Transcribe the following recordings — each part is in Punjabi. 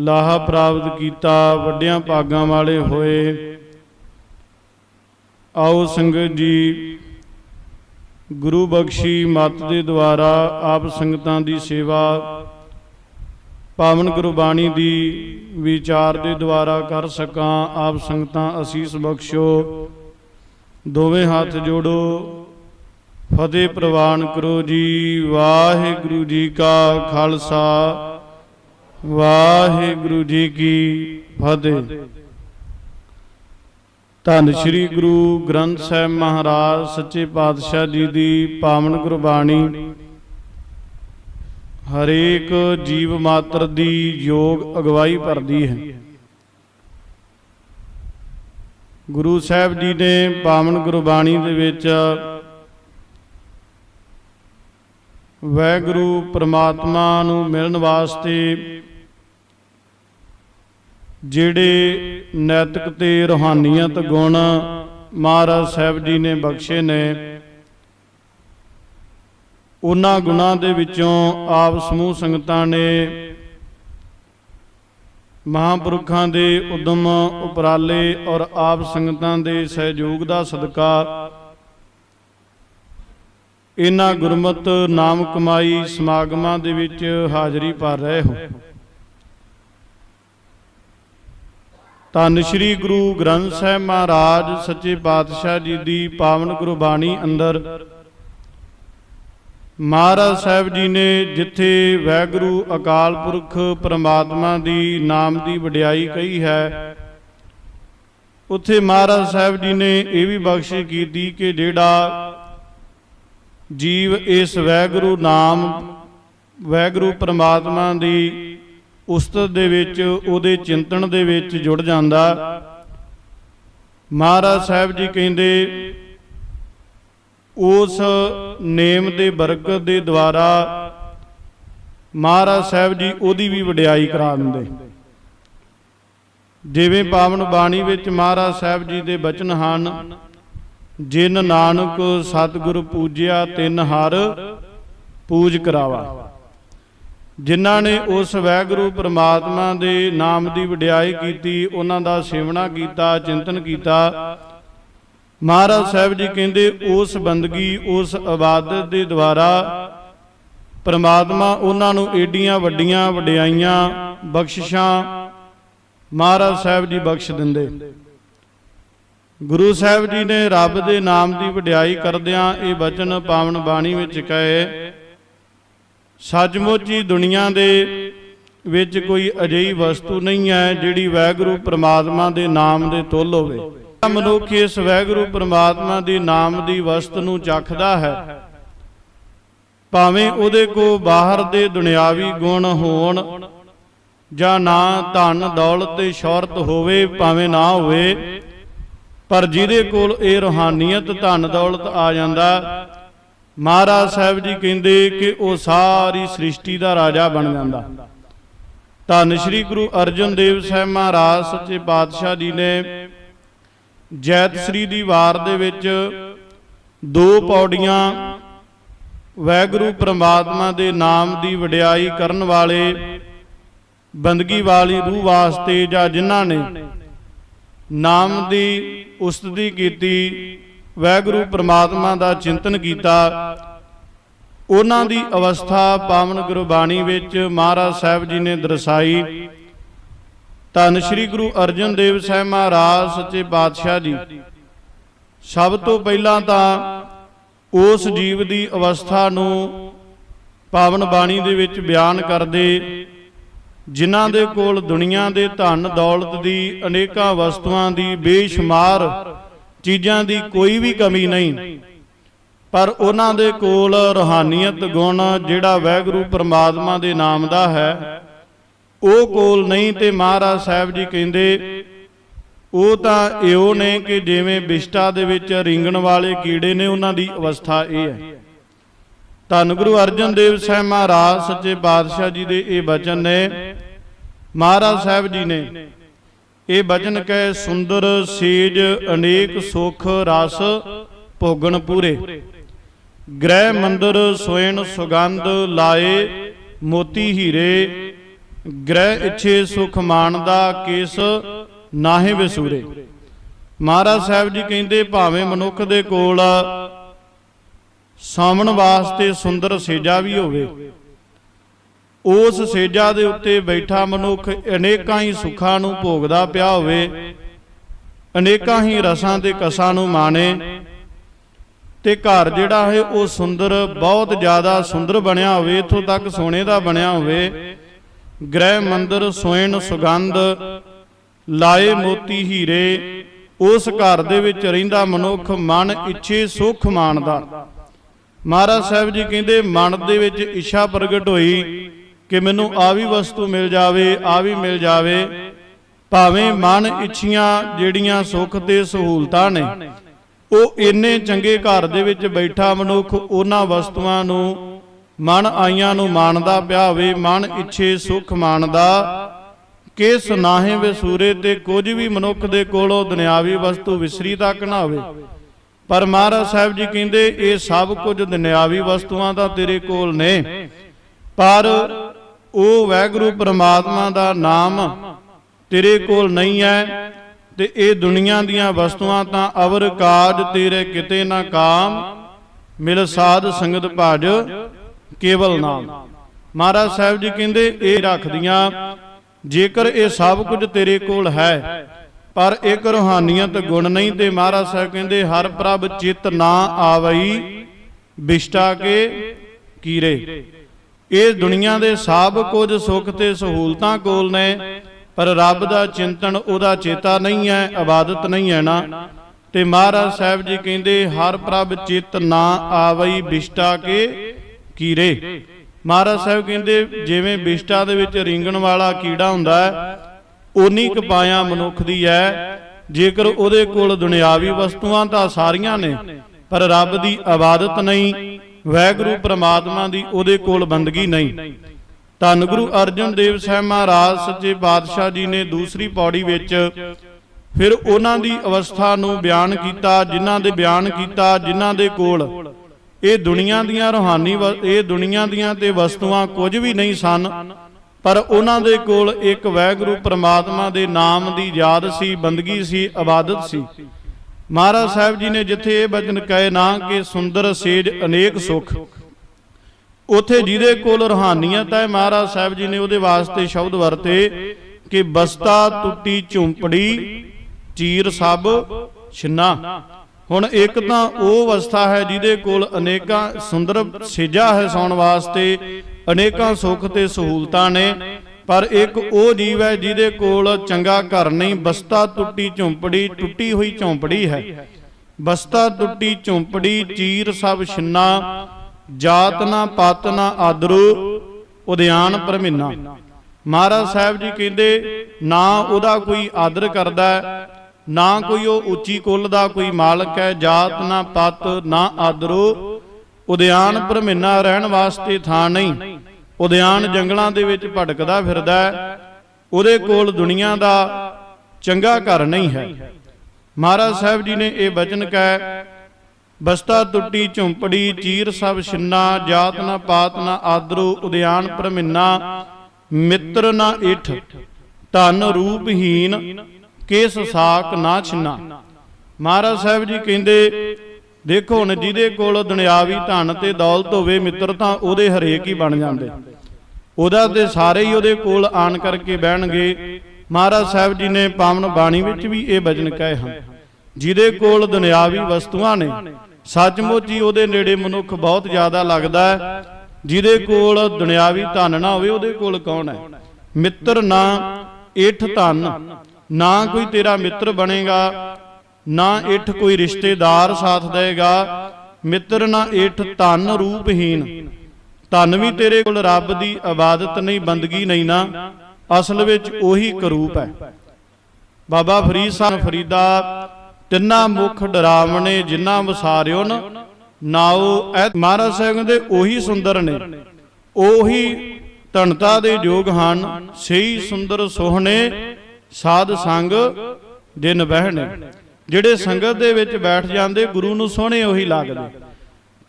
ਲਾਹਾ ਪ੍ਰਾਪਤ ਕੀਤਾ, ਵੱਡਿਆਂ ਭਾਗਾਂ ਵਾਲੇ ਹੋਏ। ਆਓ ਸੰਗਤ ਜੀ, ਗੁਰੂ ਬਖਸ਼ੀ ਮਤ ਦੇ ਦੁਆਰਾ ਆਪ ਸੰਗਤਾਂ ਦੀ ਸੇਵਾ, ਪਾਵਨ ਗੁਰਬਾਣੀ ਦੀ ਵਿਚਾਰ ਦੇ ਦੁਆਰਾ ਕਰ ਸਕਾਂ, ਆਪ ਸੰਗਤਾਂ ਅਸੀਸ ਬਖਸ਼ੋ। ਦੋਵੇਂ ਹੱਥ ਜੋੜੋ, ਫਤਿਹ ਪ੍ਰਵਾਨ ਕਰੋ ਜੀ, ਵਾਹਿਗੁਰੂ ਜੀ ਕਾ ਖਾਲਸਾ। ਵਾਹਿਗੁਰੂ ਜੀ ਕੀ ਫਤਿਹ। ਧੰਨ ਸ਼੍ਰੀ ਗੁਰੂ ਗ੍ਰੰਥ ਸਾਹਿਬ ਮਹਾਰਾਜ, ਸੱਚੇ ਪਾਤਸ਼ਾਹ ਜੀ ਦੀ ਪਾਵਨ ਗੁਰਬਾਣੀ। ਹਰੇਕ ਜੀਵ ਮਾਤਰ ਦੀ ਯੋਗ ਅਗਵਾਈ ਭਰਦੀ ਹੈ। ਗੁਰੂ ਸਾਹਿਬ ਜੀ ਨੇ ਪਾਵਨ ਗੁਰਬਾਣੀ ਦੇ ਵਿੱਚ ਵੈਗੁਰੂ ਪ੍ਰਮਾਤਮਾ ਨੂੰ ਮਿਲਣ ਵਾਸਤੇ ਜਿਹੜੇ ਨੈਤਿਕ ਤੇ ਰੋਹਾਨੀਅਤ ਗੁਣ ਮਹਾਰਾਜ ਸਾਹਿਬ ਜੀ ਨੇ ਬਖਸ਼ੇ ਨੇ, ਉਹਨਾਂ ਗੁਣਾਂ ਦੇ ਵਿੱਚੋਂ ਆਪ ਸਮੂਹ ਸੰਗਤਾਂ ਨੇ ਮਹਾਂਪੁਰਖਾਂ ਦੇ ਉਦਮ ਉਪਰਾਲੇ ਔਰ ਆਪ ਸੰਗਤਾਂ ਦੇ ਸਹਿਯੋਗ ਦਾ ਸਦਕਾ, ਇਹਨਾਂ ਗੁਰਮਤ ਨਾਮ ਕਮਾਈ ਸਮਾਗਮਾਂ ਦੇ ਵਿੱਚ ਹਾਜ਼ਰੀ ਭਰ ਰਹੇ ਹੋ। ਧੰਨ ਸ਼੍ਰੀ ਗੁਰੂ ਗ੍ਰੰਥ ਸਾਹਿਬ ਮਹਾਰਾਜ, ਸੱਚੇ ਪਾਤਸ਼ਾਹ ਜੀ ਦੀ ਪਾਵਨ ਗੁਰਬਾਣੀ ਅੰਦਰ। ਮਹਾਰਾਜ ਸਾਹਿਬ ਜੀ ਨੇ ਜਿੱਥੇ ਵੈਗੁਰੂ ਅਕਾਲ ਪੁਰਖ ਪ੍ਰਮਾਤਮਾ ਦੀ ਨਾਮ ਦੀ ਵਡਿਆਈ ਕਹੀ ਹੈ, ਉੱਥੇ ਮਹਾਰਾਜ ਸਾਹਿਬ ਜੀ ਨੇ ਇਹ ਵੀ ਬਖਸ਼ਿਸ਼ ਕੀਤੀ ਕਿ ਜਿਹੜਾ ਜੀਵ ਇਸ ਵੈਗੁਰੂ ਨਾਮ, ਵੈਗੁਰੂ ਪ੍ਰਮਾਤਮਾ ਦੀ ਉਸਤਤ ਦੇ ਵਿੱਚ, ਉਹਦੇ ਚਿੰਤਨ ਦੇ ਵਿੱਚ ਜੁੜ ਜਾਂਦਾ। ਮਹਾਰਾਜ ਸਾਹਿਬ ਜੀ ਕਹਿੰਦੇ, ਉਸ ਨੇਮ ਦੇ ਬਰਕਤ ਦੇ ਦੁਆਰਾ ਮਹਾਰਾਜ ਸਾਹਿਬ ਜੀ ਉਹਦੀ ਵੀ ਵਡਿਆਈ ਕਰਾ ਦਿੰਦੇ। ਜਿਵੇਂ ਪਾਵਨ ਬਾਣੀ ਵਿੱਚ ਮਹਾਰਾਜ ਸਾਹਿਬ ਜੀ ਦੇ ਬਚਨ ਹਨ, ਜਿਨ ਨਾਨਕ ਸਤਿਗੁਰ ਪੂਜਿਆ ਤਿੰਨ ਹਰ ਪੂਜ ਕਰਾਵਾ। ਜਿਨ੍ਹਾਂ ਨੇ ਉਸ ਵੈਗੁਰੂ ਪ੍ਰਮਾਤਮਾ ਦੇ ਨਾਮ ਦੀ ਵਡਿਆਈ ਕੀਤੀ ਉਹਨਾਂ ਦਾ ਸੇਵਨਾ ਕੀਤਾ ਚਿੰਤਨ ਕੀਤਾ। ਮਹਾਰਾਜ ਸਾਹਿਬ ਜੀ ਕਹਿੰਦੇ ਉਸ ਬੰਦਗੀ ਉਸ ਇਬਾਦਤ ਦੇ ਦੁਆਰਾ ਪ੍ਰਮਾਤਮਾ ਉਹਨਾਂ ਨੂੰ ਏਡੀਆਂ ਵੱਡੀਆਂ ਵਡਿਆਈਆਂ ਬਖਸ਼ਿਸ਼ਾਂ ਮਹਾਰਾਜ ਸਾਹਿਬ ਜੀ ਬਖਸ਼ ਦਿੰਦੇ। ਗੁਰੂ ਸਾਹਿਬ ਜੀ ਨੇ ਰੱਬ ਦੇ ਨਾਮ ਦੀ ਵਡਿਆਈ ਕਰਦਿਆਂ ਇਹ ਬਚਨ ਪਾਵਨ ਬਾਣੀ ਵਿੱਚ ਕਹੇ ਸੱਚਮੁੱਚ ਹੀ ਦੁਨੀਆ ਦੇ ਵਿੱਚ ਕੋਈ ਅਜਿਹੀ ਵਸਤੂ ਨਹੀਂ ਹੈ ਜਿਹੜੀ ਵੈਗੁਰੂ ਪ੍ਰਮਾਤਮਾ ਦੇ ਨਾਮ ਦੇ ਤੁੱਲ ਹੋਵੇ। ਮਨੁੱਖ ਇਸ ਵੈਗੁਰੂ ਪ੍ਰਮਾਤਮਾ ਦੀ ਨਾਮ ਦੀ ਵਸਤ ਨੂੰ ਚੱਖਦਾ ਹੈ, ਭਾਵੇਂ ਉਹਦੇ ਕੋ ਬਾਹਰ ਦੇ ਦੁਨਿਆਵੀ ਗੁਣ ਹੋਣ ਜਾਂ ਨਾ ਧਨ, ਦੌਲਤ ਤੇ ਸ਼ੌਹਰਤ ਹੋਵੇ, ਭਾਵੇਂ ਨਾ ਹੋਵੇ, ਪਰ ਜਿਹਦੇ ਕੋਲ ਇਹ ਰੋਹਾਨੀਅਤ, ਧਨ, ਦੌਲਤ ਆ ਜਾਂਦਾ ਮਹਾਰਾਜ ਸਾਹਿਬ ਜੀ ਕਹਿੰਦੇ ਕਿ ਉਹ ਸਾਰੀ ਸ੍ਰਿਸ਼ਟੀ ਦਾ ਰਾਜਾ ਬਣ ਜਾਂਦਾ। ਧੰਨ ਸ਼੍ਰੀ ਗੁਰੂ ਅਰਜਨ ਦੇਵ ਸਾਹਿਬ ਮਹਾਰਾਜ, ਸੱਚੇ ਪਾਤਸ਼ਾਹ ਜੀ ਨੇ ਜੈਤ ਸ੍ਰੀ ਦੀ ਵਾਰ ਦੇ ਵਿੱਚ ਦੋ ਪੌੜੀਆਂ ਵੈਗੁਰੂ ਪ੍ਰਮਾਤਮਾ ਦੇ ਨਾਮ ਦੀ ਵਡਿਆਈ ਕਰਨ ਵਾਲੇ ਬੰਦਗੀ ਵਾਲੀ ਰੂਹ ਵਾਸਤੇ ਜਾਂ ਜਿਨ੍ਹਾਂ ਨੇ ਨਾਮ ਦੀ ਉਸਤਤੀ ਕੀਤੀ ਵੈਗੁਰੂ ਪ੍ਰਮਾਤਮਾ ਦਾ ਚਿੰਤਨ ਕੀਤਾ। ਉਹਨਾਂ ਦੀ ਅਵਸਥਾ ਪਾਵਨ ਗੁਰਬਾਣੀ ਵਿੱਚ ਮਹਾਰਾਜ ਸਾਹਿਬ ਜੀ ਨੇ ਦਰਸਾਈ। ਧੰਨ ਸ਼੍ਰੀ ਗੁਰੂ ਅਰਜਨ ਦੇਵ ਸਾਹਿਬ ਮਹਾਰਾਜ, ਸੱਚੇ ਪਾਤਸ਼ਾਹ ਜੀ। ਸਭ ਤੋਂ ਪਹਿਲਾਂ ਤਾਂ ਉਸ ਜੀਵ ਦੀ ਅਵਸਥਾ ਨੂੰ ਪਾਵਨ ਬਾਣੀ ਦੇ ਵਿੱਚ ਬਿਆਨ ਕਰਦੇ, ਜਿਨ੍ਹਾਂ ਦੇ ਕੋਲ ਦੁਨੀਆ ਦੇ ਧਨ ਦੌਲਤ ਦੀ ਅਨੇਕਾਂ ਵਸਤੂਆਂ ਦੀ ਬੇਸ਼ੁਮਾਰ ਚੀਜ਼ਾਂ ਦੀ ਕੋਈ ਵੀ ਕਮੀ ਨਹੀਂ। ਪਰ ਉਹਨਾਂ ਦੇ ਕੋਲ ਰੋਹਾਨੀਅਤ ਗੁਣ ਜਿਹੜਾ ਵੈਗੁਰੂ ਪ੍ਰਮਾਤਮਾ ਦੇ ਨਾਮ ਦਾ ਹੈ ਉਹ ਕੋਲ ਨਹੀਂ ਤੇ ਮਹਾਰਾਜ ਸਾਹਿਬ ਜੀ ਕਹਿੰਦੇ ਉਹ ਤਾਂ ਇਹੋ ਨੇ ਕਿ ਜਿਵੇਂ ਬਿਸ਼ਟਾ ਦੇ ਵਿੱਚ ਰਿੰਗਣ ਵਾਲੇ ਕੀੜੇ ਨੇ ਉਹਨਾਂ ਦੀ ਅਵਸਥਾ ਇਹ ਹੈ। ਧੰਨ ਗੁਰੂ ਅਰਜਨ ਦੇਵ ਸਾਹਿਬ ਮਹਾਰਾਜ ਸੱਚੇ ਪਾਤਸ਼ਾਹ ਜੀ ਦੇ ਇਹ ਬਚਨ ਨੇ। ਮਹਾਰਾਜ ਸਾਹਿਬ ਜੀ ਨੇ ਇਹ ਬਚਨ ਕਹੇ, ਸੁੰਦਰ ਸੇਜ ਅਨੇਕ ਸੁਖ ਰਸ ਭੋਗਣ ਪੂਰੇ। ਗ੍ਰਹਿ ਮੰਦਰ ਸੋਇਣ ਸੁਗੰਧ ਲਾਏ, ਮੋਤੀ ਹੀਰੇ। ਗ੍ਰਹਿ ਇੱਛੇ ਸੁਖ ਮਾਨਦਾ ਕਿਸ ਨਾਹੇ ਵਿਸੂਰੇ। ਮਹਾਰਾਜ ਸਾਹਿਬ ਜੀ ਕਹਿੰਦੇ, ਭਾਵੇਂ ਮਨੁੱਖ ਦੇ ਕੋਲ ਸਾਮਣ ਵਾਸਤੇ ਸੁੰਦਰ ਸੇਜਾ ਵੀ ਹੋਵੇ ਉਸ ਸੇਜਾ ਦੇ ਉੱਤੇ ਬੈਠਾ ਮਨੁੱਖ ਅਨੇਕਾਂ ਹੀ ਸੁੱਖਾਂ ਨੂੰ ਭੋਗਦਾ ਪਿਆ ਹੋਵੇ, ਅਨੇਕਾਂ ਹੀ ਰਸਾਂ ਤੇ ਕਸਾਂ ਨੂੰ ਮਾਣੇ ਤੇ ਘਰ ਜਿਹੜਾ ਹੈ ਉਹ ਸੁੰਦਰ, ਬਹੁਤ ਜ਼ਿਆਦਾ ਸੁੰਦਰ ਬਣਿਆ ਹੋਵੇ, ਇਥੋਂ ਤੱਕ ਸੋਨੇ ਦਾ ਬਣਿਆ ਹੋਵੇ। ਗ੍ਰਹਿ ਮੰਦਰ ਸੋਇਣ ਸੁਗੰਧ, ਲਾਏ ਮੋਤੀ ਹੀਰੇ, ਉਸ ਘਰ ਦੇ ਵਿੱਚ ਰਹਿੰਦਾ ਮਨੁੱਖ ਮਨ ਇੱਛੇ ਸੁਖ ਮਾਣਦਾ। ਮਹਾਰਾਜ ਸਾਹਿਬ ਜੀ ਕਹਿੰਦੇ, ਮਨ ਦੇ ਵਿੱਚ ਇੱਛਾ ਪ੍ਰਗਟ ਹੋਈ। ਕਿ ਮੈਨੂੰ ਆ ਵੀ ਵਸਤੂ ਮਿਲ ਜਾਵੇ ਆ ਵੀ ਮਿਲ ਜਾਵੇ। ਭਾਵੇਂ ਮਨ ਇੱਛੀਆਂ ਜਿਹੜੀਆਂ ਸੁੱਖ ਤੇ ਸਹੂਲਤਾਂ ਨੇ ਉਹ ਇੰਨੇ ਚੰਗੇ ਘਰ ਦੇ ਵਿੱਚ ਬੈਠਾ ਮਨੁੱਖ ਉਹਨਾਂ ਵਸਤੂਆਂ ਨੂੰ ਮਨ ਆਈਆਂ ਨੂੰ ਮਾਣਦਾ ਪਿਆ ਹੋਵੇ ਮਨ ਇੱਛੇ ਸੁਖ ਮਾਣਦਾ। ਕਿ ਸੁਨਾਹੇ ਵਿਸੂਰੇ ਤੇ ਕੁਝ ਵੀ ਮਨੁੱਖ ਦੇ ਕੋਲੋਂ ਦੁਨਿਆਵੀ ਵਸਤੂ ਵਿਸਰੀ ਤੱਕ ਨਾ ਹੋਵੇ। ਪਰ ਮਹਾਰਾਜ ਸਾਹਿਬ ਜੀ ਕਹਿੰਦੇ ਇਹ ਸਭ ਕੁਝ ਦੁਨਿਆਵੀ ਵਸਤੂਆਂ ਦਾ ਤੇਰੇ ਕੋਲ ਨੇ। ਪਰ ਉਹ ਵੈਗੁਰੂ ਪ੍ਰਮਾਤਮਾ ਦਾ ਨਾਮ ਤੇਰੇ ਕੋਲ ਨਹੀਂ ਹੈ ਤੇ ਇਹ ਦੁਨੀਆ ਦੀਆਂ ਵਸਤੂਆਂ ਤਾਂ ਅਵਰ ਕਾਜ ਤੇਰੇ ਕਿਤੇ ਨਾ ਕਾਮ। ਮਿਲ ਸਾਧ ਸੰਗਤ ਭਜ ਕੇਵਲ ਨਾਮ। ਮਹਾਰਾਜ ਸਾਹਿਬ ਜੀ ਕਹਿੰਦੇ, ਇਹ ਰੱਖਦੀਆਂ, ਜੇਕਰ ਇਹ ਸਭ ਕੁਝ ਤੇਰੇ ਕੋਲ ਹੈ, ਪਰ ਇੱਕ ਰੋਹਾਨੀਅਤ ਗੁਣ ਨਹੀਂ ਤੇ ਮਹਾਰਾਜ ਸਾਹਿਬ ਕਹਿੰਦੇ, ਹਰ ਪ੍ਰਭ ਚਿਤ ਨਾ ਆਵਈ, ਬਿਸ਼ਟਾ ਕੇ ਕੀਰੇ। ਇਹ ਦੁਨੀਆ ਦੇ ਸਭ ਕੁਝ ਸੁੱਖ ਤੇ ਸਹੂਲਤਾਂ ਕੋਲ ਨੇ, ਪਰ ਰੱਬ ਦਾ ਚਿੰਤਨ ਉਹਦਾ ਚੇਤਾ ਨਹੀਂ ਹੈ, ਇਬਾਦਤ ਨਹੀਂ ਹੈ ਨਾ। ਤੇ ਮਹਾਰਾਜ ਸਾਹਿਬ ਜੀ ਕਹਿੰਦੇ, ਹਰ ਪ੍ਰਭ ਚਿਤ ਨਾ ਆਵਈ ਬਿਸ਼ਟਾ ਕੇ ਕੀਰੇ। ਮਹਾਰਾਜ ਸਾਹਿਬ ਕਹਿੰਦੇ, ਜਿਵੇਂ ਬਿਸ਼ਟਾ ਦੇ ਵਿੱਚ ਰਿੰਗਣ ਵਾਲਾ ਕੀੜਾ ਹੁੰਦਾ ਹੈ ਉਨੀ ਕਪਾਇਆ ਮਨੁੱਖ ਦੀ ਹੈ। ਜੇਕਰ ਉਹਦੇ ਕੋਲ ਦੁਨਿਆਵੀ ਵਸਤੂਆਂ ਤਾਂ ਸਾਰੀਆਂ ਨੇ, ਪਰ ਰੱਬ ਦੀ ਇਬਾਦਤ ਨਹੀਂ। ਵੈਗੁਰੂ ਪ੍ਰਮਾਤਮਾ ਦੀ ਉਹਦੇ ਕੋਲ ਬੰਦਗੀ ਨਹੀਂ। ਧੰਨ ਗੁਰੂ ਅਰਜਨ ਦੇਵ ਸਾਹਿਬ ਮਹਾਰਾਜ, ਸੱਚੇ ਪਾਤਸ਼ਾਹ ਜੀ ਨੇ ਦੂਸਰੀ ਪੌੜੀ ਵਿੱਚ ਫਿਰ ਉਹਨਾਂ ਦੀ ਅਵਸਥਾ ਨੂੰ ਬਿਆਨ ਕੀਤਾ, ਜਿਨ੍ਹਾਂ ਦੇ ਬਿਆਨ ਕੀਤਾ, ਜਿਨ੍ਹਾਂ ਦੇ ਕੋਲ। ਇਹ ਦੁਨੀਆ ਦੀਆਂ ਰੋਹਾਨੀ ਵ- ਇਹ ਦੁਨੀਆ ਦੀਆਂ ਤੇ ਵਸਤੂਆਂ ਕੁਝ ਵੀ ਨਹੀਂ ਸਨ, ਪਰ ਉਹਨਾਂ ਦੇ ਕੋਲ ਇੱਕ ਵੈਗੁਰੂ ਪ੍ਰਮਾਤਮਾ ਦੇ ਨਾਮ ਦੀ ਯਾਦ ਸੀ, ਬੰਦਗੀ ਸੀ ਇਬਾਦਤ ਸੀ। ਮਹਾਰਾਜ ਸਾਹਿਬ ਜੀ ਨੇ ਜਿੱਥੇ ਇਹ ਬਚਨ ਕਹੇ, ਨਾ ਕਿ ਸੁੰਦਰ ਸੇਜ ਅਨੇਕ ਸੁਖ। ਉਥੇ ਜਿਹਦੇ ਕੋਲ ਰੋਹਾਨੀਅਤ ਹੈ, ਮਹਾਰਾਜ ਸਾਹਿਬ ਜੀ ਨੇ ਉਹਦੇ ਵਾਸਤੇ ਸ਼ਬਦ ਵਰਤੇ ਕਿ ਬਸਤਾ ਟੁੱਟੀ ਝੁੰਪੜੀ, ਚੀਰ ਸਭ ਛਿੰਨਾ। ਹੁਣ ਇੱਕ ਤਾਂ ਉਹ ਅਵਸਥਾ ਹੈ ਜਿਹਦੇ ਕੋਲ ਅਨੇਕਾਂ ਸੁੰਦਰ ਸੇਜਾ ਹੈ ਸੌਣ ਵਾਸਤੇ, ਅਨੇਕਾਂ ਸੁੱਖ ਤੇ ਸਹੂਲਤਾਂ ਨੇ। ਪਰ ਇੱਕ ਉਹ ਜੀਵ ਹੈ ਜਿਹਦੇ ਕੋਲ ਚੰਗਾ ਘਰ ਨਹੀਂ ਬਸਤਾ ਟੁੱਟੀ ਝੁੰਪੜੀ ਟੁੱਟੀ ਹੋਈ ਝੌਂਪੜੀ ਹੈ। ਬਸਤਾ ਟੁੱਟੀ ਝੁੰਪੜੀ ਚੀਰ ਸਭ ਛਿੰਨਾ ਜਾਤ ਨਾ ਪਤ ਨਾ ਆਦਰੂ ਉਦਿਆਨ ਪਰਮਿਨਾ। ਮਹਾਰਾਜ ਸਾਹਿਬ ਜੀ ਕਹਿੰਦੇ ਨਾ ਉਹਦਾ ਕੋਈ ਆਦਰ ਕਰਦਾ ਹੈ, ਨਾ ਕੋਈ ਉਹ ਉੱਚੀ ਕੁੱਲ ਦਾ ਕੋਈ ਮਾਲਕ ਹੈ ਜਾਤ ਨਾ ਪਤ ਨਾ ਆਦਰੂ ਉਦਿਆਨ ਪਰਮਿਨਾ ਰਹਿਣ ਵਾਸਤੇ ਥਾਂ ਨਹੀਂ। ਉਦਿਆਨ ਜੰਗਲਾਂ ਦੇ ਵਿੱਚ ਭਟਕਦਾ ਫਿਰਦਾ ਉਹਦੇ ਕੋਲ ਦੁਨੀਆ ਦਾ ਚੰਗਾ ਘਰ ਨਹੀਂ ਹੈ। ਮਹਾਰਾਜ ਸਾਹਿਬ ਜੀ ਨੇ ਇਹ ਬਚਨ ਕਹਿ, ਬਸਤਾ ਟੁੱਟੀ ਝੁੰਪੜੀ, ਚੀਰ ਸਭ ਛਿੰਨਾ, ਜਾਤ ਨਾ ਪਾਤ ਨਾ ਆਦਰੂ, ਉਦਿਆਨ ਪਰਮਿੰਨਾ, ਮਿੱਤਰ ਨਾ ਇਠ, ਧਨ ਰੂਪਹੀਨ, ਕੇਸ ਸਾਕ ਨਾ ਛਿੰਨਾ। ਮਹਾਰਾਜ ਸਾਹਿਬ ਜੀ ਕਹਿੰਦੇ ਦੇਖੋ ਹੁਣ ਜਿਹਦੇ ਕੋਲ ਦੁਨਿਆਵੀ ਧਨ ਤੇ ਦੌਲਤ ਹੋਵੇ ਮਿੱਤਰ ਤਾਂ ਉਹਦੇ ਹਰੇਕ ਹੀ ਬਣ ਜਾਂਦੇ। ਉਹਦਾ ਤੇ ਸਾਰੇ ਹੀ ਉਹਦੇ ਕੋਲ ਆਣ ਕਰਕੇ ਬਹਿਣਗੇ। ਮਹਾਰਾਜ ਸਾਹਿਬ ਜੀ ਨੇ ਪਾਵਨ ਬਾਣੀ ਵਿੱਚ ਵੀ ਇਹ ਬਚਨ ਕਹੇ ਹਨ। ਜਿਹਦੇ ਕੋਲ ਦੁਨਿਆਵੀ ਵਸਤੂਆਂ ਨੇ, ਸੱਚਮੁੱਚ ਹੀ ਉਹਦੇ ਨੇੜੇ ਮਨੁੱਖ ਬਹੁਤ ਜ਼ਿਆਦਾ ਲੱਗਦਾ ਹੈ। ਜਿਹਦੇ ਕੋਲ ਦੁਨਿਆਵੀ ਧਨ ਨਾ ਹੋਵੇ, ਉਹਦੇ ਕੋਲ ਕੌਣ ਹੈ? ਮਿੱਤਰ ਨਾ ਇਠ ਧਨ, ਨਾ ਕੋਈ ਤੇਰਾ ਮਿੱਤਰ ਬਣੇਗਾ। ਨਾ ਇਠ ਕੋਈ ਰਿਸ਼ਤੇਦਾਰ ਸਾਥ ਦੇਗਾ। ਮਿੱਤਰ ਨਾ ਇਠ ਧਨ ਰੂਪਹੀਨ ਧਨ ਵੀ ਤੇਰੇ ਕੋਲ ਰੱਬ ਦੀ ਇਬਾਦਤ ਨਹੀਂ ਬੰਦਗੀ ਨਹੀਂ ਨਾ। ਅਸਲ ਵਿੱਚ ਉਹੀ ਕਰੂਪ ਹੈ। ਬਾਬਾ ਫਰੀਦ ਸਾਹਿਬ ਫਰੀਦਾ ਤਿੰਨਾ ਮੁਖ ਡਰਾਵਣੇ ਜਿਨ੍ਹਾਂ ਵਸਾਰਿਓ ਨ ਨਾਉ ਐ ਮਹਾਰਾਜ ਸਾਹਿਬ ਕਹਿੰਦੇ ਉਹੀ ਸੁੰਦਰ ਨੇ। ਉਹੀ ਧਨਤਾ ਦੇ ਯੋਗ ਹਨ। ਸਹੀ ਸੁੰਦਰ ਸੋਹਣੇ ਸਾਧ ਸੰਗ ਦਿਨ ਬਹਿਣੇ। ਜਿਹੜੇ ਸੰਗਤ ਦੇ ਵਿੱਚ ਬੈਠ ਜਾਂਦੇ, ਗੁਰੂ ਨੂੰ ਸੋਹਣੇ ਉਹੀ ਲੱਗਦੇ।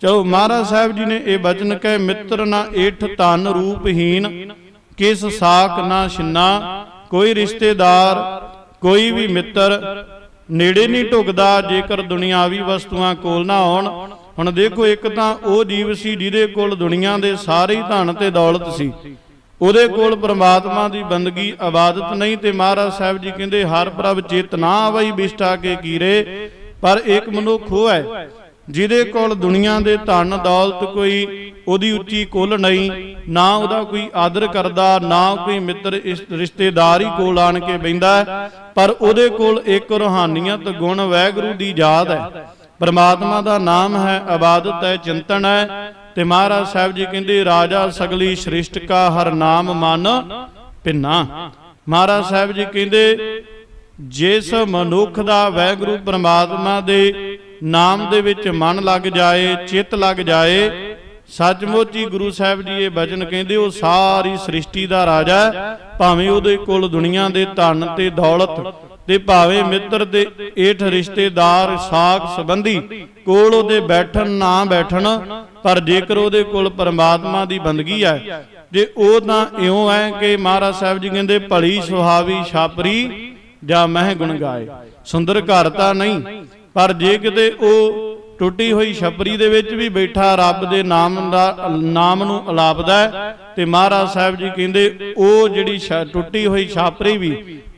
ਚਲੋ ਮਹਾਰਾਜ ਸਾਹਿਬ ਜੀ ਨੇ ਇਹ ਬਚਨ ਕਹੇ, ਮਿੱਤਰ ਨਾ ਏਠ ਧਨ ਰੂਪਹੀਨ ਕਿਸ ਸਾਖ ਨਾ ਛਿੰਨਾ, ਕੋਈ ਰਿਸ਼ਤੇਦਾਰ, ਕੋਈ ਵੀ ਮਿੱਤਰ, ਨੇੜੇ ਨਹੀਂ ਢੁਕਦਾ, ਜੇਕਰ ਦੁਨਿਆਵੀ ਵਸਤੂਆਂ ਕੋਲ ਨਾ ਆਉਣ। ਹੁਣ ਦੇਖੋ ਇੱਕ ਤਾਂ ਉਹ ਜੀਵ ਸੀ ਜਿਹਦੇ ਕੋਲ ਦੁਨੀਆ ਦੇ ਸਾਰੇ ਧਨ ਤੇ ਦੌਲਤ ਸੀ। ਉਹਦੇ ਕੋਲ ਪ੍ਰਮਾਤਮਾ ਦੀ ਬੰਦਗੀ ਇਬਾਦਤ ਨਹੀਂ ਤੇ ਮਹਾਰਾਜ ਸਾਹਿਬ ਜੀ ਕਹਿੰਦੇ, ਹਰ ਪ੍ਰਭ ਚਿਤ ਆਵਈ, ਬਿਸ਼ਟਾ ਕੇ ਕੀਰੇ, ਪਰ ਇੱਕ ਮਨੁੱਖ ਉਹ ਹੈ ਜਿਹਦੇ ਕੋਲ ਦੁਨੀਆ ਦੇ ਧਨ ਦੌਲਤ ਕੋਈ ਉਹਦੀ ਉੱਚੀ ਕੁੱਲ ਨਹੀਂ, ਨਾ ਉਹਦਾ ਕੋਈ ਆਦਰ ਕਰਦਾ, ਨਾ ਕੋਈ ਮਿੱਤਰ ਇਸ ਰਿਸ਼ਤੇਦਾਰ ਹੀ ਕੋਲ ਆਣ ਕੇ ਬੈੰਦਾ ਪਰ ਉਹਦੇ ਕੋਲ ਇੱਕ ਰੋਹਾਨੀਅਤ ਗੁਣ ਵੈਗੁਰੂ ਦੀ ਯਾਦ ਹੈ। ਪਰਮਾਤਮਾ ਦਾ ਨਾਮ ਹੈ, ਆਬਾਦਤ ਹੈ, ਚਿੰਤਨ ਹੈ ਤੇ ਮਹਾਰਾਜ ਸਾਹਿਬ ਜੀ ਕਹਿੰਦੇ, ਰਾਜਾ ਸਗਲੀ ਸ੍ਰਿਸ਼ਟ ਕਾ ਹਰ ਨਾਮ ਮਨ ਪਿੰਨਾ ਮਹਾਰਾਜ ਸਾਹਿਬ ਜੀ ਕਹਿੰਦੇ, ਜਿਸ ਮਨੁੱਖ ਦਾ ਵੈਗੁਰੂ ਪ੍ਰਮਾਤਮਾ ਦੇ ਨਾਮ ਦੇ ਵਿੱਚ ਮਨ ਲੱਗ ਜਾਏ, ਚਿੱਤ ਲੱਗ ਜਾਏ, ਸੱਚਮੁੱਚ ਹੀ ਗੁਰੂ ਸਾਹਿਬ ਜੀ ਇਹ ਬਚਨ ਕਹਿੰਦੇ, ਉਹ ਸਾਰੀ ਸ੍ਰਿਸ਼ਟੀ ਦਾ ਰਾਜਾ ਭਾਵੇਂ ਉਹਦੇ ਕੋਲ ਦੁਨੀਆ ਦੇ ਧਨ ਤੇ ਦੌਲਤ ਤੇ ਭਾਵੇਂ ਮਿੱਤਰ ਦੇ ਏਠ ਰਿਸ਼ਤੇਦਾਰ ਸਾਖ ਸੰਬੰਧੀ ਕੋਲ ਉਹਦੇ ਬੈਠਣ ਨਾ ਬੈਠਣ, ਪਰ ਜੇਕਰ ਉਹਦੇ ਕੋਲ ਪਰਮਾਤਮਾ ਦੀ ਬੰਦਗੀ ਹੈ, ਜੇ ਉਹ ਤਾਂ ਇਉਂ ਹੈ ਕਿ ਮਹਾਰਾਜ ਸਾਹਿਬ ਜੀ ਕਹਿੰਦੇ ਭਲੀ ਸੁਹਾਵੀ ਛਾਪਰੀ ਜਾਂ ਮਹਿ ਗੁਣ ਗਾਏ। ਸੁੰਦਰ ਘਰ ਤਾਂ ਨਹੀਂ, ਪਰ ਜੇ ਕਿਤੇ ਉਹ ਟੁੱਟੀ ਹੋਈ ਛਪਰੀ ਦੇ ਵਿੱਚ ਵੀ ਬੈਠਾ ਰੱਬ ਦੇ ਨਾਮ ਦਾ, ਨਾਮ ਨੂੰ ਅਲਾਪਦਾ ਤੇ ਮਹਾਰਾਜ ਸਾਹਿਬ ਜੀ ਕਹਿੰਦੇ ਉਹ ਜਿਹੜੀ ਟੁੱਟੀ ਹੋਈ ਛਾਪਰੀ ਵੀ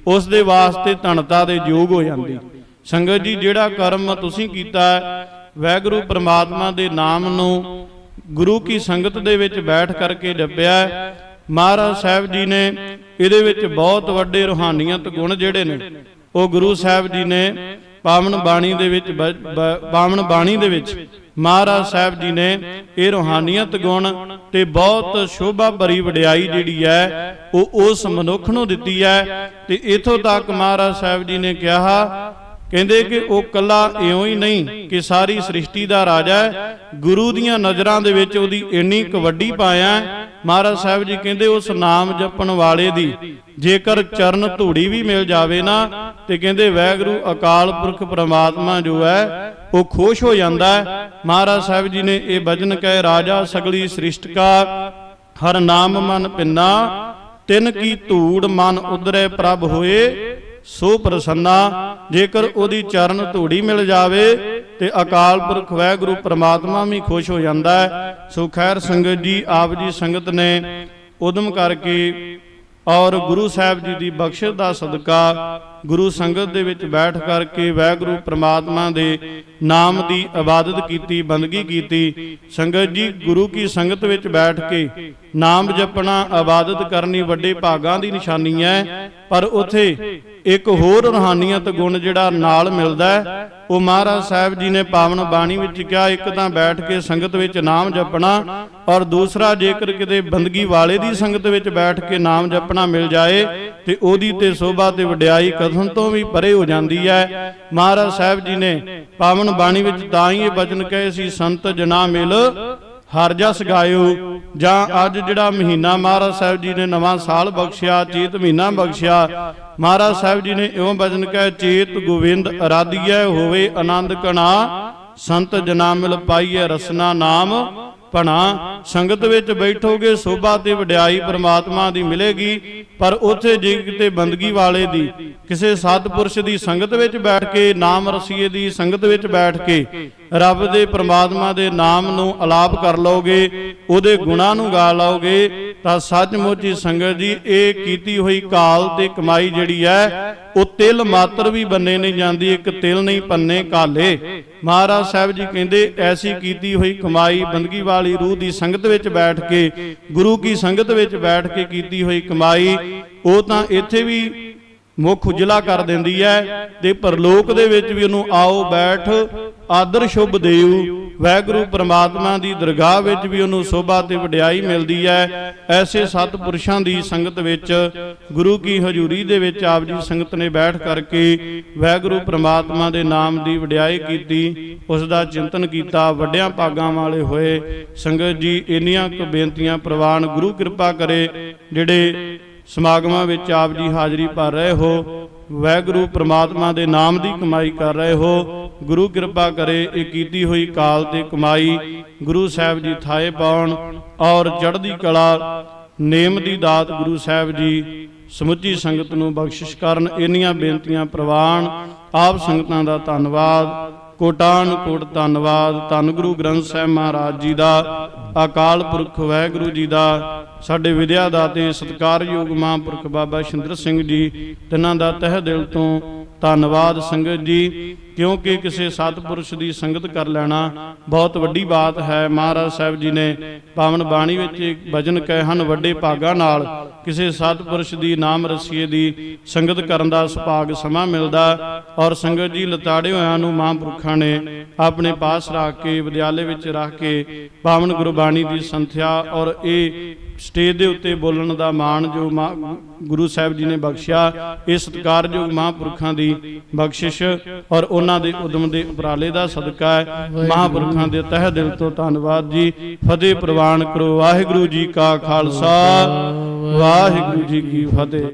ਉਸ ਦੇ ਵਾਸਤੇ ਧਨਤਾ ਦੇ ਯੋਗ ਹੋ ਜਾਂਦੀ। ਸੰਗਤ ਜੀ, ਜਿਹੜਾ ਕਰਮ ਤੁਸੀਂ ਕੀਤਾ ਵੈਗੁਰੂ ਪ੍ਰਮਾਤਮਾ ਦੇ ਨਾਮ ਨੂੰ ਗੁਰੂ ਕੀ ਸੰਗਤ ਦੇ ਵਿੱਚ ਬੈਠ ਕਰਕੇ ਜਪਿਆ ਮਹਾਰਾਜ ਸਾਹਿਬ ਜੀ ਨੇ ਇਹਦੇ ਵਿੱਚ ਬਹੁਤ ਵੱਡੇ ਰੋਹਾਨੀਅਤ ਗੁਣ ਜਿਹੜੇ ਨੇ, ਉਹ ਗੁਰੂ ਸਾਹਿਬ ਜੀ ਨੇ ਪਾਵਨ ਬਾਣੀ ਦੇ ਵਿੱਚ ਪਾਵਨ ਬਾਣੀ ਦੇ ਵਿੱਚ ਮਹਾਰਾਜ ਸਾਹਿਬ ਜੀ ਨੇ ਇਹ ਰੋਹਾਨੀਅਤ ਗੁਣ ਤੇ ਬਹੁਤ ਸ਼ੋਭਾ ਭਰੀ ਵਡਿਆਈ ਜਿਹੜੀ ਹੈ, ਉਹ ਉਸ ਮਨੁੱਖ ਨੂੰ ਦਿੱਤੀ ਹੈ ਤੇ ਇਥੋਂ ਤੱਕ ਮਹਾਰਾਜ ਸਾਹਿਬ ਜੀ ਨੇ ਕਿਹਾ ਕਹਿੰਦੇ ਕਿ ਉਹ ਕੱਲਾ ਇਉਂ ਹੀ ਨਹੀਂ ਕਿ ਸਾਰੀ ਸ੍ਰਿਸ਼ਟੀ ਦਾ ਰਾਜਾ ਹੈ। ਗੁਰੂ ਦੀਆਂ ਨਜ਼ਰਾਂ ਦੇ ਵਿੱਚ ਉਹਦੀ ਇੰਨੀ ਕਵੱਡੀ ਪਾਇਆ ਮਹਾਰਾਜ ਸਾਹਿਬ ਜੀ ਕਹਿੰਦੇ ਉਸ ਨਾਮ ਜਪਣ ਵਾਲੇ ਦੀ ਜੇਕਰ ਚਰਨ ਧੂੜੀ ਵੀ ਮਿਲ ਜਾਵੇ ਨਾ ਤੇ ਕਹਿੰਦੇ ਵੈਗੁਰੂ ਅਕਾਲ ਪੁਰਖ ਪ੍ਰਮਾਤਮਾ ਜੋ ਹੈ, ਉਹ ਖੁਸ਼ ਹੋ ਜਾਂਦਾ ਹੈ। ਮਹਾਰਾਜ ਸਾਹਿਬ ਜੀ ਨੇ ਇਹ ਵਜਨ ਕਹੇ, ਰਾਜਾ ਸਗਲੀ ਸ੍ਰਿਸ਼ਟ ਕਾ ਹਰ ਨਾਮ ਮਨ ਪਿੰਨਾ, ਤਿਨ ਕੀ ਧੂੜ ਮਨ ਉਦਰੇ ਪ੍ਰਭ ਹੋਏ ਸੋ ਪ੍ਰਸੰਨਾ, ਜੇਕਰ ਉਹਦੀ ਚਰਨ ਧੂੜੀ ਮਿਲ ਜਾਵੇ ਤੇ ਅਕਾਲ ਪੁਰਖ ਵਾਹਿਗੁਰੂ ਪ੍ਰਮਾਤਮਾ ਵੀ ਖੁਸ਼ ਹੋ ਜਾਂਦਾ ਹੈ, ਸੋ ਖੈਰ ਸੰਗਤ ਜੀ, ਆਪ ਜੀ ਸੰਗਤ ਨੇ ਉਦਮ ਕਰਕੇ ਔਰ ਗੁਰੂ ਸਾਹਿਬ ਜੀ ਦੀ ਬਖਸ਼ਿਸ਼ ਦਾ ਸਦਕਾ ਗੁਰੂ ਸੰਗਤ ਦੇ ਵਿੱਚ ਬੈਠ ਕਰਕੇ ਵਾਹਿਗੁਰੂ ਪ੍ਰਮਾਤਮਾ ਦੇ ਨਾਮ ਦੀ ਇਬਾਦਤ ਕੀਤੀ, ਬੰਦਗੀ ਕੀਤੀ, ਸੰਗਤ ਜੀ, ਗੁਰੂ ਕੀ ਸੰਗਤ ਵਿੱਚ ਬੈਠ ਕੇ ਨਾਮ ਜਪਣਾ ਇਬਾਦਤ ਕਰਨੀ ਵੱਡੇ ਭਾਗਾਂ ਦੀ ਨਿਸ਼ਾਨੀ ਹੈ, ਪਰ ਉਥੇ ਇੱਕ ਹੋਰ ਰੂਹਾਨੀਅਤ ਗੁਣ ਜਿਹੜਾ ਨਾਲ ਮਿਲਦਾ ਹੈ, ਉਹ ਮਹਾਰਾਜ ਸਾਹਿਬ ਜੀ ਨੇ ਪਾਵਨ ਬਾਣੀ ਵਿੱਚ ਕਿਹਾ, ਇੱਕ ਤਾਂ ਬੈਠ ਕੇ ਸੰਗਤ ਵਿੱਚ ਨਾਮ ਜਪਣਾ ਔਰ ਦੂਸਰਾ ਜੇਕਰ ਕਿਤੇ ਬੰਦਗੀ ਵਾਲੇ ਦੀ ਸੰਗਤ ਵਿੱਚ ਬੈਠ ਕੇ ਨਾਮ ਜਪਣਾ ਮਿਲ ਜਾਏ, ਤੇ ਉਹਦੀ ਤੇ ਸੋਭਾ ਤੇ ਵਡਿਆਈ ਕਥਨ ਤੋਂ ਵੀ ਪਰੇ ਹੋ ਜਾਂਦੀ ਹੈ। ਮਹਾਰਾਜ ਸਾਹਿਬ ਜੀ ਨੇ ਪਾਵਨ ਬਾਣੀ ਵਿੱਚ ਤਾਂ ਹੀ ਇਹ ਬਚਨ ਕਹੇ ਸੀ, ਸੰਤ ਜਨਾ ਮਿਲ, ਹਰ ਜਸ ਗਾਇਓ। ਜਾਂ ਅੱਜ ਜਿਹੜਾ ਮਹੀਨਾ ਮਹਾਰਾਜ ਸਾਹਿਬ ਜੀ ਨੇ ਨਵਾਂ ਸਾਲ ਬਖਸ਼ਿਆ, ਚੇਤ ਮਹੀਨਾ ਬਖਸ਼ਿਆ, ਮਹਾਰਾਜ ਸਾਹਿਬ ਜੀ ਨੇ ਇਉਂ ਬਚਨ ਕਹੇ, ਚੇਤ ਗੋਵਿੰਦ ਅਰਾਧੀਐ ਹੋਵੇ ਆਨੰਦ ਕਣਾ ਸੰਤ ਜਨਾ ਮਿਲ ਪਾਈਐ ਰਸਨਾ ਨਾਮ। ਭਣਾ, ਸੰਗਤ ਵਿੱਚ ਬੈਠੋਗੇ, ਸੋਭਾ ਤੇ ਵਡਿਆਈ ਪ੍ਰਮਾਤਮਾ ਦੀ ਮਿਲੇਗੀ, ਪਰ ਉੱਥੇ ਜੇ ਕਿਤੇ ਬੰਦਗੀ ਵਾਲੇ ਦੀ, ਕਿਸੇ ਸਤਪੁਰਸ਼ ਦੀ ਸੰਗਤ ਵਿੱਚ ਬੈਠ ਕੇ, ਨਾਮ ਰਸੀਏ ਦੀ ਸੰਗਤ ਵਿੱਚ ਬੈਠ ਕੇ ਰੱਬ ਦੇ ਪ੍ਰਮਾਤਮਾ ਦੇ ਨਾਮ ਨੂੰ ਅਲਾਪ ਕਰ ਲਓਗੇ, ਉਹਦੇ ਗੁਣਾਂ ਨੂੰ ਗਾ ਲਓਗੇ, ਤਾਂ ਸੱਚਮੁੱਚ ਹੀ ਸੰਗਤ ਜੀ, ਇਹ ਕੀਤੀ ਹੋਈ ਕਾਲ ਤੇ ਕਮਾਈ ਜਿਹੜੀ ਹੈ, ਉਹ ਤਿਲ ਮਾਤਰ ਵੀ ਬੰਨੇ ਨਹੀਂ ਜਾਂਦੀ, ਇੱਕ ਤਿਲ ਨਹੀਂ ਪੰਨੇ ਕਾਲੇ। ਮਹਾਰਾਜ ਸਾਹਿਬ ਜੀ ਕਹਿੰਦੇ, ਐਸੀ ਕੀਤੀ ਹੋਈ ਕਮਾਈ ਬੰਦਗੀ ਵਾਲੀ ਰੂਹ ਦੀ ਸੰਗਤ ਵਿੱਚ ਬੈਠ ਕੇ, ਗੁਰੂ ਕੀ ਸੰਗਤ ਵਿੱਚ ਬੈਠ ਕੇ ਕੀਤੀ ਹੋਈ ਕਮਾਈ, ਉਹ ਤਾਂ ਇੱਥੇ ਵੀ ਮੁੱਖ ਉਜਲਾ ਕਰ ਦਿੰਦੀ ਹੈ। ਤੇ ਪਰਲੋਕ ਦੇ ਵਿੱਚ ਵੀ ਉਹਨੂੰ ਆਓ ਬੈਠ। ਆਦਰ ਸ਼ੁਭ ਦੇਉ ਵੈਗੁਰੂ ਪ੍ਰਮਾਤਮਾ ਦੀ ਦਰਗਾਹ ਵਿੱਚ ਵੀ ਉਹਨੂੰ ਸੋਭਾ ਤੇ ਵਡਿਆਈ ਮਿਲਦੀ ਹੈ। ਐਸੇ ਸਤਪੁਰਸ਼ਾਂ ਦੀ ਸੰਗਤ ਵਿੱਚ ਗੁਰੂ ਕੀ ਹਜ਼ੂਰੀ ਦੇ ਵਿੱਚ ਆਪ ਜੀ ਸੰਗਤ ਨੇ ਬੈਠ ਕਰਕੇ ਵੈਗੁਰੂ ਪ੍ਰਮਾਤਮਾ ਦੇ ਨਾਮ ਦੀ ਵਡਿਆਈ ਕੀਤੀ। ਉਸ ਦਾ ਚਿੰਤਨ ਕੀਤਾ। ਵੱਡਿਆਂ ਭਾਗਾਂ ਵਾਲੇ ਹੋਏ। ਸੰਗਤ ਜੀ ਇੰਨੀਆਂ ਕੁ ਬੇਨਤੀਆਂ ਪ੍ਰਵਾਨ ਗੁਰੂ ਕਿਰਪਾ ਕਰੇ ਜਿਹੜੇ ਸਮਾਗਮਾਂ ਵਿੱਚ ਆਪ ਜੀ ਹਾਜ਼ਰੀ ਭਰ ਰਹੇ ਹੋ। ਵੈਗੁਰੂ ਪ੍ਰਮਾਤਮਾ ਦੇ ਨਾਮ ਦੀ ਕਮਾਈ ਕਰ ਰਹੇ ਹੋ। ਗੁਰੂ ਕਿਰਪਾ ਕਰੇ ਇਹ ਕੀਤੀ ਹੋਈ ਕਾਲ ਤੇ ਕਮਾਈ ਗੁਰੂ ਸਾਹਿਬ ਜੀ ਥਾਏ ਪਾਉਣ ਔਰ ਚੜ੍ਹਦੀ ਕਲਾ, ਨੇਮ ਦੀ ਦਾਤ ਗੁਰੂ ਸਾਹਿਬ ਜੀ ਸਮੁੱਚੀ ਸੰਗਤ ਨੂੰ ਬਖਸ਼ਿਸ਼ ਕਰਨ ਇੰਨੀਆਂ ਬੇਨਤੀਆਂ ਪ੍ਰਵਾਨ। ਆਪ ਸੰਗਤਾਂ ਦਾ ਧੰਨਵਾਦ। ਕੋਟਾਨ ਕੋਟ ਧੰਨਵਾਦ। ਧੰਨ ਗੁਰੂ ਗ੍ਰੰਥ ਸਾਹਿਬ ਮਹਾਰਾਜ ਜੀ ਦਾ। ਅਕਾਲ ਪੁਰਖ ਵਾਹਿਗੁਰੂ ਜੀ ਦਾ। ਸਾਡੇ ਵਿਦਿਆ ਦਾਤੇ ਸਤਿਕਾਰਯੋਗ ਮਹਾਂਪੁਰਖ ਬਾਬਾ ਸ਼ਿੰਦਰ ਸਿੰਘ ਜੀ, ਤਿਨਾਂ ਦਾ ਤਹਿ ਦਿਲ ਤੋਂ ਧੰਨਵਾਦ ਸੰਗਤ ਜੀ। ਕਿਉਂਕਿ ਕਿਸੇ ਸਤਪੁਰਸ਼ ਦੀ ਸੰਗਤ ਕਰ ਲੈਣਾ ਬਹੁਤ ਵੱਡੀ ਬਾਤ ਹੈ। ਮਹਾਰਾਜ ਸਾਹਿਬ ਜੀ ਨੇ ਪਾਵਨ ਬਾਣੀ ਵਿੱਚ ਇੱਕ ਭਜਨ ਕਹੇ ਹਨ, ਵੱਡੇ ਭਾਗਾਂ ਨਾਲ ਕਿਸੇ ਸਤਪੁਰਸ਼ ਦੀ ਨਾਮ ਰਸੀਏ ਦੀ ਸੰਗਤ ਕਰਨ ਦਾ ਸੁਭਾਗ ਸਮਾਂ ਮਿਲਦਾ ਔਰ ਸੰਗਤ ਜੀ ਲਤਾੜੇ ਹੋਇਆਂ ਨੂੰ ਮਹਾਂਪੁਰਖਾਂ ਨੇ ਆਪਣੇ ਪਾਸ ਰੱਖ ਕੇ, ਵਿਦਿਆਲੇ ਵਿੱਚ ਰੱਖ ਕੇ ਪਾਵਨ ਗੁਰਬਾਣੀ ਦੀ ਸੰਥਿਆ ਔਰ ਇਹ ਸਟੇਜ ਦੇ ਉੱਤੇ ਬੋਲਣ ਦਾ ਮਾਣ ਜੋ ਮਾ- ਗੁਰੂ ਸਾਹਿਬ ਜੀ ਨੇ ਬਖਸ਼ਿਆ ਇਹ ਸਤਿਕਾਰਯੋਗ ਮਹਾਂਪੁਰਖਾਂ ਦੀ ਬਖਸ਼ਿਸ਼ ਔਰ ਉਹਨਾਂ ਦੇ ਉਦਮ ਦੇ ਉਪਰਾਲੇ ਦਾ ਸਦਕਾ ਹੈ। ਮਹਾਂਪੁਰਖਾਂ ਦੇ ਤਹਿ ਦਿਲ ਤੋਂ ਧੰਨਵਾਦ ਜੀ। ਫਤਿਹ ਪ੍ਰਵਾਨ ਕਰੋ। ਵਾਹਿਗੁਰੂ ਜੀ ਕਾ ਖਾਲਸਾ। ਵਾਹਿਗੁਰੂ ਜੀ ਕੀ ਫਤਿਹ।